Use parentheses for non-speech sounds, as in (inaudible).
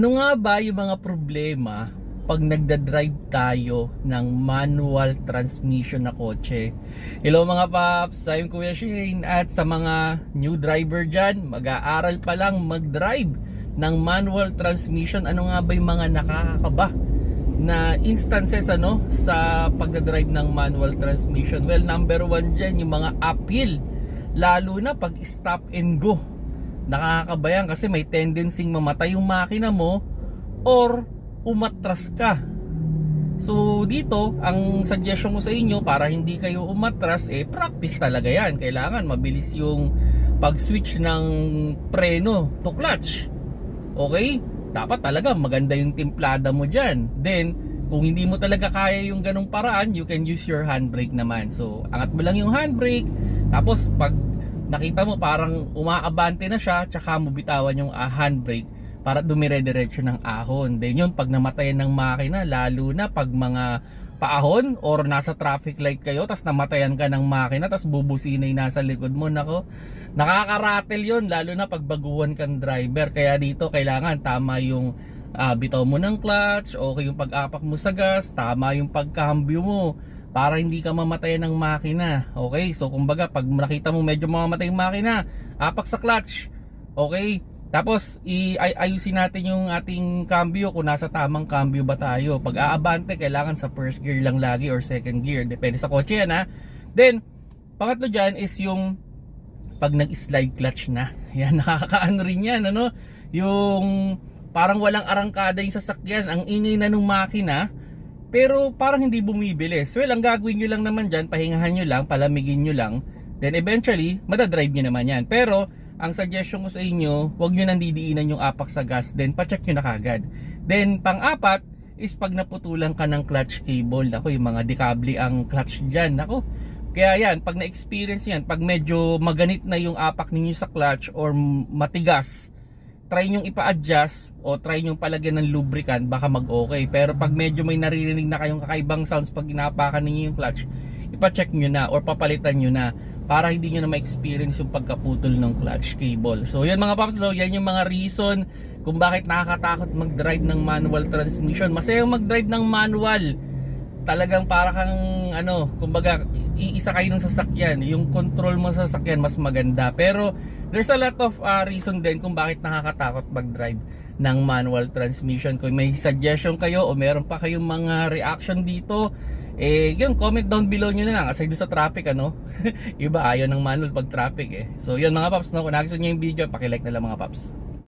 Ano nga ba yung mga problema pag nagda-drive tayo ng manual transmission na kotse? Hello mga paps, I'm Kuya Shane at sa mga new driver dyan, mag-aaral pa lang mag-drive ng manual transmission. Ano nga ba yung mga nakakakaba na instances ano sa pagdadrive ng manual transmission? Well, number one dyan, yung mga uphill. Lalo na pag stop and go nakakakabayan kasi may tendency mamatay yung makina mo or umatras ka. So dito, ang suggestion ko sa inyo para hindi kayo umatras, eh practice talaga yan. Kailangan mabilis yung pag-switch ng preno to clutch. Okay? Dapat talaga maganda yung timplada mo dyan. Then, kung hindi mo talaga kaya yung ganong paraan, you can use your handbrake naman. So, angat mo lang yung handbrake. Tapos, pag nakita mo parang umaabante na siya, tsaka mo bitawan yung ah, handbrake para dumire-diretso ng ahon. Then yun, pag namatayan ng makina, lalo na pag mga paahon or nasa traffic light kayo, tapos namatayan ka ng makina, tapos bubusinay nasa likod mo, nako, nakakaratel yun, lalo na pag baguhan kang driver. Kaya dito, kailangan tama yung ah, bitaw mo ng clutch, okay yung pag-apak mo sa gas, tama yung pagkambyo mo para hindi ka mamatayan ng makina. Okay? So kumbaga pag nakita mo medyo mamamatay yung makina, apak sa clutch. Okay? Tapos i-ayusin natin yung ating cambio kung nasa tamang cambio ba tayo. Pag aabante kailangan sa first gear lang lagi or second gear. Depende sa kotse yan ha. Then pangatlo dyan is yung pag nag-slide clutch na. (laughs) Yan nakakaano rin yan ano? Yung parang walang arangkada yung sasakyan. Ang ingay na nung makina pero parang hindi bumibilis. Well, ang gagawin nyo lang naman dyan, pahingahan nyo lang, palamigin nyo lang. Then eventually, madadrive nyo naman yan. Pero, ang suggestion ko sa inyo, huwag nyo nang didiinan yung apak sa gas. Then, pacheck nyo na kagad. Then, pang-apat, is pag naputulan ka ng clutch cable. Ako, yung mga dekable ang clutch dyan. Ako, kaya yan, pag na-experience yan, pag medyo maganit na yung apak ninyo sa clutch or matigas, try nyong ipa-adjust o try nyong palagyan ng lubricant baka mag-okay. Pero pag medyo may naririnig na kayong kakaibang sounds pag inapakan ninyo yung clutch, ipa-check nyo na or papalitan nyo na para hindi nyo na ma-experience yung pagkaputol ng clutch cable. So yan mga paps, no, yan yung mga reason kung bakit nakakatakot mag-drive ng manual transmission. Masayang mag-drive ng manual. Talagang para kang ano, kumbaga iisa kayo ng sasakyan. Yung control mo sa sasakyan mas maganda. Pero there's a lot of uh, reason din kung bakit nakakatakot mag-drive ng manual transmission. Kung may suggestion kayo o meron pa kayong mga reaction dito, eh yun, comment down below nyo na lang. Aside sa traffic, ano? (laughs) Iba ayaw ng manual pag traffic eh. So yun mga paps, no? kung nagustuhan nyo yung video, pakilike na lang mga paps.